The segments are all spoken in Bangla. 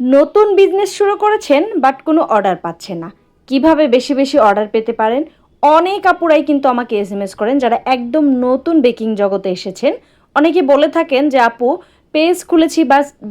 নতুন বিজনেস শুরু করেছেন বাট কোনো অর্ডার পাচ্ছেন না। কীভাবে বেশি বেশি অর্ডার পেতে পারেন? অনেক আপুরাই কিন্তু আমাকে এস এম এস করেন, যারা একদম নতুন বেকিং জগতে এসেছেন। অনেকে বলে থাকেন যে, আপু পেজ খুলেছি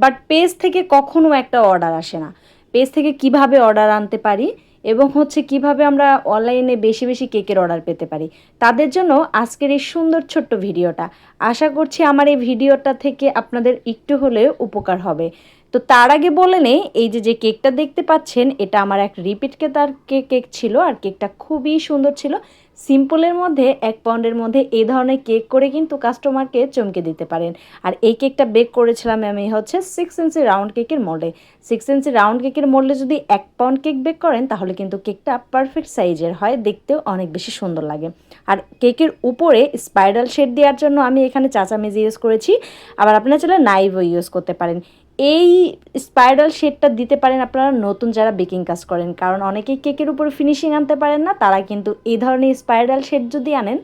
বাট পেজ থেকে কখনো একটা অর্ডার আসে না। পেজ থেকে কীভাবে অর্ডার আনতে পারি? এবং হচ্ছে কীভাবে আমরা অনলাইনে বেশি বেশি কেকের অর্ডার পেতে পারি। তাদের জন্য আজকের এই সুন্দর ছোট্ট ভিডিওটা। আশা করছি আমার এই ভিডিওটা থেকে আপনাদের একটু হলেও উপকার হবে। তো তার আগে বলে নেই, এই যে যে কেকটা দেখতে পাচ্ছেন, এটা আমার এক রিপিট কেতার কেক কেক ছিল, আর কেকটা খুবই সুন্দর ছিল। সিম্পলের মধ্যে এক পাউন্ডের মধ্যে এই ধরনের কেক করে কিন্তু কাস্টমারকে চমকে দিতে পারেন। আর এই কেকটা বেক করেছিলাম আমি হচ্ছে সিক্স ইঞ্চি রাউন্ড কেকের মোল্ডে সিক্স ইঞ্চি রাউন্ড কেকের মোল্ডে যদি এক পাউন্ড কেক বেক করেন, তাহলে কিন্তু কেকটা পারফেক্ট সাইজের হয়, দেখতেও অনেক বেশি সুন্দর লাগে। আর কেকের উপরে স্পাইরাল শেড দেওয়ার জন্য আমি এখানে চাচামেজ ইউজ করেছি। আবার আপনারা চাইলে নাইভও ইউজ করতে পারেন। এই স্পাইরাল শেডটা দিতে পারেন আপনারা নতুন যারা বেকিং কাজ করেন। কারণ অনেকেই কেকের উপর ফিনিশিং আনতে পারেন না, তারা কিন্তু এই ধরনের স্পাইরাল শেড যদি আনেন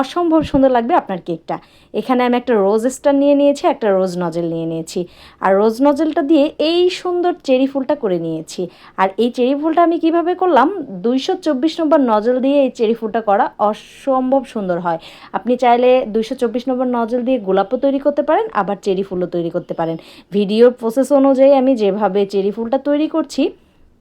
অসম্ভব সুন্দর লাগবে আপনার কেকটা। এখানে আমি একটা রোজ স্টার নিয়ে নিয়েছি, একটা রোজ নজেল নিয়ে নিয়েছি। আর রোজ নজেলটা দিয়ে এই সুন্দর চেরি ফুলটা করে নিয়েছি। আর এই চেরি ফুলটা আমি কীভাবে করলাম? দুইশো চব্বিশ নম্বর নজল দিয়ে এই চেরি ফুলটা করা অসম্ভব সুন্দর হয়। আপনি চাইলে দুইশো চব্বিশ নম্বর নজল দিয়ে গোলাপও তৈরি করতে পারেন, আবার চেরি ফুলও তৈরি করতে পারেন। ভিডিওর প্রসেস অনুযায়ী আমি যেভাবে চেরি ফুলটা তৈরি করছি,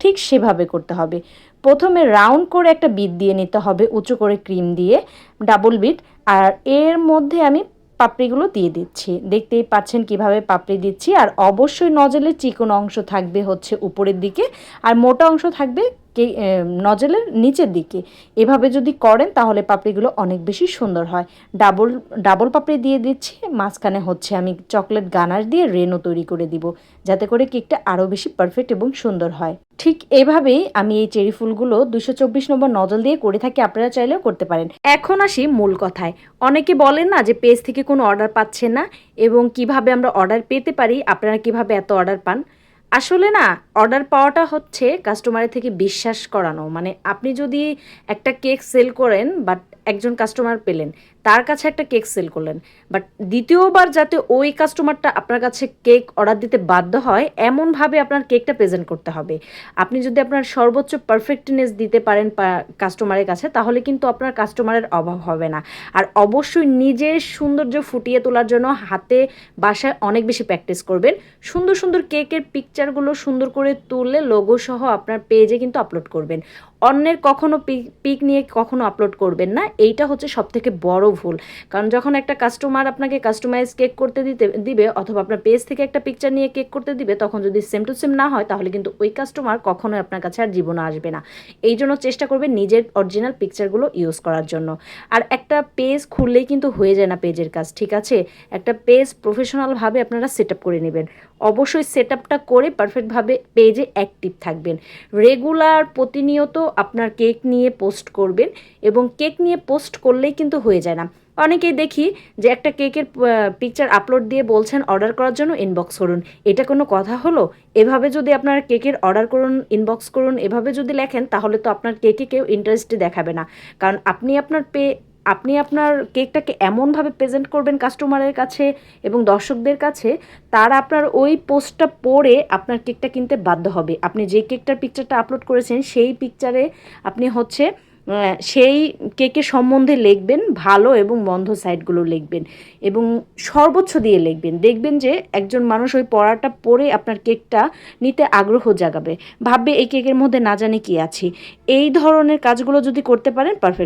ঠিক সেভাবে করতে হবে। প্রথমে রাউন্ড করে একটা বিট দিয়ে নিতে হবে, উঁচু করে ক্রিম দিয়ে ডাবল বিট আর এর মধ্যে আমি পাপড়িগুলো দিয়ে দিচ্ছি। দেখতেই পাচ্ছেন কীভাবে পাপড়ি দিচ্ছি, আর অবশ্যই নজলের চিকন অংশ থাকবে হচ্ছে উপরের দিকে, আর মোটা অংশ থাকবে নজলের নিচের দিকে। এভাবে যদি করেন তাহলে পাপড়িগুলো অনেক বেশি সুন্দর হয়। ডাবল ডাবল পাপড়ি দিয়ে দিচ্ছি, মাঝখানে হচ্ছে আমি চকলেট গানার দিয়ে রেনও তৈরি করে দিব, যাতে করে কেকটা আরও বেশি পারফেক্ট এবং সুন্দর হয়। ঠিক এভাবেই আমি এই চেরি ফুলগুলো দুশো চব্বিশ নম্বর নজল দিয়ে করে থাকি, আপনারা চাইলেও করতে পারেন। এখন আসি মূল কথায়। অনেকে বলেন না যে পেজ থেকে কোনো অর্ডার পাচ্ছেন না এবং কীভাবে আমরা অর্ডার পেতে পারি, আপনারা কীভাবে এত অর্ডার পান? আসলে না, অর্ডার পাওয়াটা হচ্ছে কাস্টমারের থেকে বিশ্বাস করানো। মানে আপনি যদি একটা কেক সেল করেন, বাট একজন কাস্টমার পেলেন তার কাছে একটা কেক সেল করলেন। বাট দ্বিতীয়বার যাতে ওই কাস্টমারটা আপনার কাছে কেক অর্ডার দিতে বাধ্য হয়, এমনভাবে আপনার কেকটা প্রেজেন্ট করতে হবে। আপনি যদি আপনার সর্বোচ্চ পারফেক্টনেস দিতে পারেন কাস্টমারের কাছে, তাহলে কিন্তু আপনার কাস্টমারের অভাব হবে না। আর অবশ্যই নিজের সৌন্দর্য ফুটিয়ে তোলার জন্য হাতে বাসায় অনেক বেশি প্র্যাকটিস করবেন। সুন্দর সুন্দর কেকের পিকচারগুলো সুন্দর করে তুললে লোগো সহ আপনার পেজে কিন্তু আপলোড করবেন। অন্যের কখনো পিক নিয়ে কখনো আপলোড করবেন না। এইটা হচ্ছে সব থেকে বড় ভুল কারণ যখন একটা কাস্টমার আপনাকে কাস্টমাইজ কেক করতে দিতে, দিবে অথবা আপনার পেজ থেকে একটা পিকচার নিয়ে কেক করতে দিবে, তখন যদি সেম টু সেম না হয়, তাহলে কিন্তু ওই কাস্টমার কখনোই আপনার কাছে আর জীবনে আসবে না। এই জন্য চেষ্টা করবেন নিজের অরিজিনাল পিকচারগুলো ইউজ করার জন্য। আর একটা পেজ খুললেই কিন্তু হয়ে যায় না পেজের কাজ, ঠিক আছে? একটা পেজ প্রফেশনালভাবে আপনারা সেট আপ করে নেবেন। অবশ্যই সেট আপটা করে পারফেক্টভাবে পেজে অ্যাক্টিভ থাকবেন। রেগুলার প্রতিনিয়ত আপনার কেক নিয়ে পোস্ট করবেন এবং কেক নিয়ে পোস্ট করলেই কিন্তু হয়ে যায় না। অনেকেই দেখি যে একটা কেকের পিকচার আপলোড দিয়ে বলছেন অর্ডার করার জন্য ইনবক্স করুন। এটা কোনো কথা হলো? এভাবে যদি আপনার কেকের অর্ডার করুন ইনবক্স করুন, এভাবে যদি লেখেন, তাহলে তো আপনার কেকে কেউ ইন্টারেস্ট দেখাবে না। কারণ আপনি আপনার পে, আপনি আপনার কেকটাকে এমনভাবে প্রেজেন্ট করবেন কাস্টমারের কাছে এবং দর্শকদের কাছে, তারা আপনার ওই পোস্টটা পড়ে আপনার কেকটা কিনতে বাধ্য হবে। আপনি যে কেকটার পিকচারটা আপলোড করেছেন, সেই পিকচারে আপনি হচ্ছে সেই কেকের সম্বন্ধে লিখবেন, ভালো এবং বন্ধ সাইডগুলো লিখবেন এবং সর্বোচ্চ দিয়ে লিখবেন। দেখবেন যে একজন মানুষ ওই পড়াটা পড়ে আপনার কেকটা নিতে আগ্রহ জাগাবে। ভাববে এই কেকের মধ্যে না জানে কী আছে। এই ধরনের কাজগুলো যদি করতে পারেন পারফেক্ট